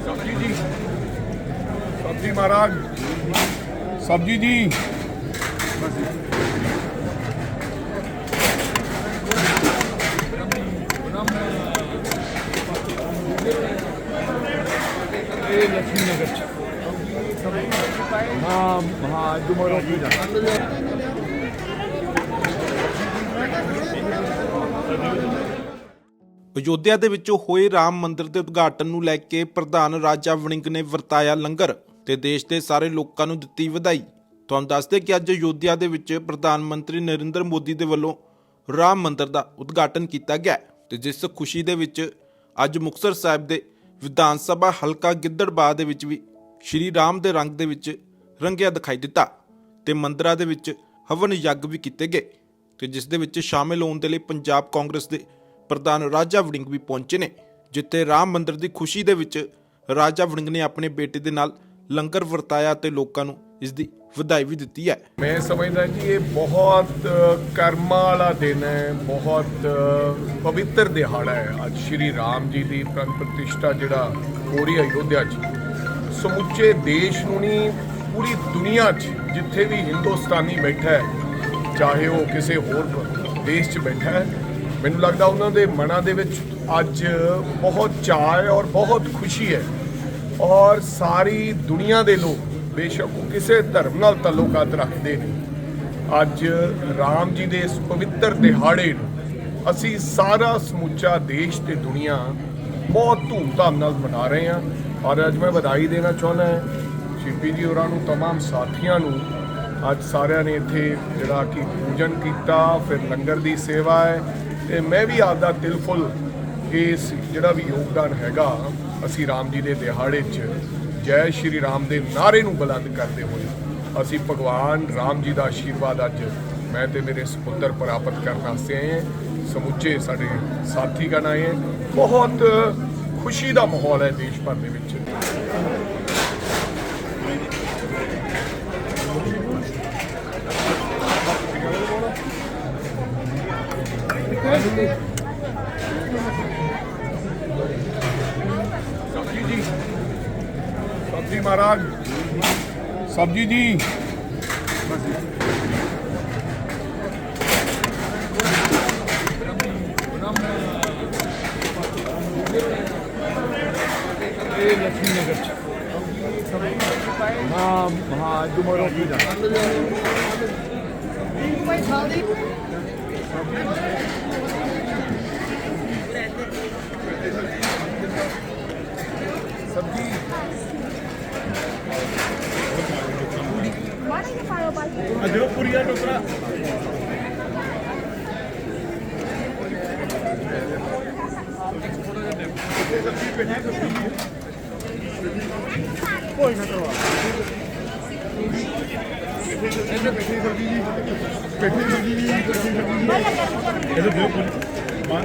ਸਬਜੀ ਜੀ ਸਬਜੀ ਮਹਾਰਾਜ ਸਬਜੀ ਜੀ ਇਹ ਲక్ష్ਮੀ ਨਗਰ ਚ ਹਾਂ ਹਾਂ ਦੁਮਰੋ ਕੀ ਅਯੋਧਿਆ ਦੇ ਵਿੱਚ ਹੋਏ ਰਾਮ ਮੰਦਿਰ ਦੇ ਉਦਘਾਟਨ ਨੂੰ ਲੈ ਕੇ ਪ੍ਰਧਾਨ ਰਾਜਾ ਵਣਿੰਗ ਨੇ ਵਰਤਾਇਆ ਲੰਗਰ ਤੇ ਦੇਸ਼ ਦੇ ਸਾਰੇ ਲੋਕਾਂ ਨੂੰ ਦਿੱਤੀ ਵਧਾਈ। ਤੁਹਾਨੂੰ ਦੱਸਦੇ ਕਿ ਅੱਜ ਅਯੋਧਿਆ ਦੇ ਵਿੱਚ ਪ੍ਰਧਾਨ ਮੰਤਰੀ ਨਰਿੰਦਰ ਮੋਦੀ ਦੇ ਵੱਲੋਂ ਰਾਮ ਮੰਦਿਰ ਦਾ ਉਦਘਾਟਨ ਕੀਤਾ ਗਿਆ ਹੈ ਤੇ ਜਿਸ ਖੁਸ਼ੀ ਦੇ ਵਿੱਚ ਅੱਜ ਮੁਕਤਸਰ ਸਾਹਿਬ ਦੇ ਵਿਧਾਨ ਸਭਾ ਹਲਕਾ ਗਿੱਦੜਬਾਹ ਦੇ ਵਿੱਚ ਵੀ ਸ਼੍ਰੀ ਰਾਮ ਦੇ ਰੰਗ ਦੇ ਵਿੱਚ ਰੰਗਿਆ ਦਿਖਾਈ ਦਿੱਤਾ ਤੇ ਮੰਦਰਾਂ ਦੇ ਵਿੱਚ ਹਵਨ ਯੱਗ ਵੀ ਕੀਤੇ ਗਏ ਤੇ ਜਿਸ ਦੇ ਵਿੱਚ ਸ਼ਾਮਿਲ ਹੋਣ ਦੇ ਲਈ ਪੰਜਾਬ ਕਾਂਗਰਸ ਦੇ ਪ੍ਰਧਾਨ ਰਾਜਾ ਵੜਿੰਗ ਵੀ ਪਹੁੰਚੇ ਨੇ, ਜਿੱਥੇ ਰਾਮ ਮੰਦਿਰ ਦੀ ਖੁਸ਼ੀ ਦੇ ਵਿੱਚ ਰਾਜਾ ਵੜਿੰਗ ਨੇ ਆਪਣੇ ਬੇਟੇ ਦੇ ਨਾਲ ਲੰਗਰ ਵਰਤਾਇਆ ਤੇ ਲੋਕਾਂ ਨੂੰ ਇਸ ਦੀ ਵਧਾਈ ਵੀ ਦਿੱਤੀ ਹੈ। ਮੈਂ ਸਮਝਦਾ ਜੀ, ਇਹ ਬਹੁਤ ਕਰਮਾਂ ਵਾਲਾ ਦਿਨ ਹੈ, ਬਹੁਤ ਪਵਿੱਤਰ ਦਿਹਾੜਾ ਹੈ। ਅੱਜ ਸ਼੍ਰੀ ਰਾਮ ਜੀ ਦੀ ਪ੍ਰਾਣ ਪ੍ਰਤਿਸ਼ਠਾ ਜਿਹੜਾ ਹੋ ਰਹੀ ਹੈ ਅਯੋਧਿਆ 'ਚ, ਸਮੁੱਚੇ ਦੇਸ਼ ਨੂੰ ਨਹੀਂ, ਪੂਰੀ ਦੁਨੀਆ 'ਚ, ਜਿੱਥੇ ਵੀ ਹਿੰਦੁਸਤਾਨੀ ਬੈਠਾ ਹੈ, ਚਾਹੇ ਉਹ ਕਿਸੇ ਹੋਰ ਦੇਸ਼ 'ਚ ਬੈਠਾ ਹੈ ਮੈਨੂੰ ਲੱਗਦਾ ਉਹਨਾਂ ਦੇ ਮਨਾਂ ਦੇ ਵਿੱਚ ਅੱਜ ਬਹੁਤ ਚਾਅ ਹੈ ਔਰ ਬਹੁਤ ਖੁਸ਼ੀ ਹੈ ਔਰ ਸਾਰੀ ਦੁਨੀਆ ਦੇ ਲੋਕ ਬੇਸ਼ੱਕ ਉਹ ਕਿਸੇ ਧਰਮ ਨਾਲ ਤਾਲੁਕਾਤ ਰੱਖਦੇ ਨੇ ਅੱਜ ਰਾਮ ਜੀ ਦੇ ਇਸ ਪਵਿੱਤਰ ਦਿਹਾੜੇ ਨੂੰ ਅਸੀਂ ਸਾਰਾ ਸਮੁੱਚਾ ਦੇਸ਼ ਤੇ ਦੁਨੀਆ ਬਹੁਤ ਧੂਮਧਾਮ ਨਾਲ ਮਨਾ ਰਹੇ ਹਾਂ ਔਰ ਅੱਜ ਮੈਂ ਵਧਾਈ ਦੇਣਾ ਚਾਹੁੰਦਾ ਹਾਂ ਸ਼ਿਵਪੀ ਜੀ ਹੋਰਾਂ ਨੂੰ तमाम ਸਾਥੀਆਂ ਨੂੰ ਅੱਜ ਸਾਰਿਆਂ ਨੇ ਇੱਥੇ ਜਿਹੜਾ ਕਿ ਪੂਜਨ ਕੀਤਾ ਫਿਰ ਲੰਗਰ ਦੀ ਸੇਵਾ ਹੈ ਤੇ ਮੈਂ ਵੀ ਆਪਦਾ ਦਿਲ ਫੁੱਲ ਇਸ ਜਿਹੜਾ ਵੀ ਯੋਗਦਾਨ ਹੈਗਾ, ਅਸੀਂ ਰਾਮ ਜੀ ਦੇ ਦਿਹਾੜੇ 'ਚ ਜੈ ਸ਼੍ਰੀ ਰਾਮ ਦੇ ਨਾਰੇ ਨੂੰ ਬੁਲੰਦ ਕਰਦੇ ਹੋਏ, ਅਸੀਂ ਭਗਵਾਨ ਰਾਮ ਜੀ ਦਾ ਆਸ਼ੀਰਵਾਦ ਅੱਜ ਮੈਂ ਤੇ ਮੇਰੇ ਸੁਪੁੱਤਰ ਪ੍ਰਾਪਤ ਕਰਨ ਵਾਸਤੇ ਆਏ ਹਾਂ ਸਮੁੱਚੇ ਸਾਡੇ ਸਾਥੀ ਗਣ ਆਏ। ਹੈ ਬਹੁਤ ਖੁਸ਼ੀ ਦਾ ਮਾਹੌਲ ਹੈ ਦੇਸ਼ ਭਰ ਦੇ ਵਿੱਚ। ਜੀ ਮਹਾਰਾਜ। ਸਬਜੀ ਜੀ। ਇਹ ਲక్ష్ਮੀ ਨਗਰ ਚ ਹਾਂ ਹਾਂ ਦੁਮਰੋ ਕੀ ਸਬਜੀ ਅਜੋ ਪੁਰੀਆ ਟੋਕਰਾ। ਕੋਈ ਨਾ ਕਰਵਾ। ਇਹਨੇ ਬੈਠੀ ਸਬਜੀ ਜੀ ਬੈਠੀ ਸਬਜੀ ਜੀ ਬੈਠੀ ਸਬਜੀ ਜੀ ਇਹਦੇ ਦਿਓ ਮਾਂ